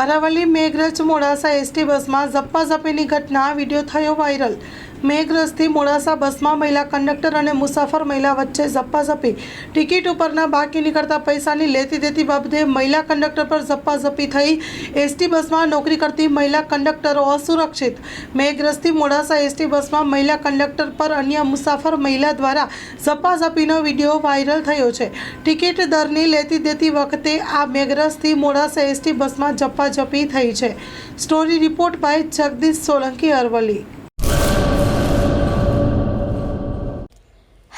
Aravalli Meghraj Modasa ST બસમાં ઝપ્પાઝપીની ઘટના video થયો વાયરલ. મેઘરજથી મોડાસા બસમાં મહિલા કંડક્ટર અને મુસાફર મહિલા વચ્ચે ઝપ્પાઝપી ટિકિટ ઉપરના બાકી નીકળતા પૈસાની લેતી દેતી બાબતે મહિલા કંડક્ટર પર ઝપ્પાઝપી થઈ. એસટી બસમાં નોકરી કરતી મહિલા કંડક્ટરો અસુરક્ષિત. મેઘરસથી મોડાસા એસટી બસમાં મહિલા કંડક્ટર પર અન્ય મુસાફર મહિલા દ્વારા ઝપ્પાઝપીનો વીડિયો વાયરલ થયો છે. ટિકિટ દરની લેતી દેતી વખતે આ મેઘરસથી મોડાસા એસટી બસમાં ઝપ્પાઝપી થઈ છે. Story report by Jagdish Solanki Aravalli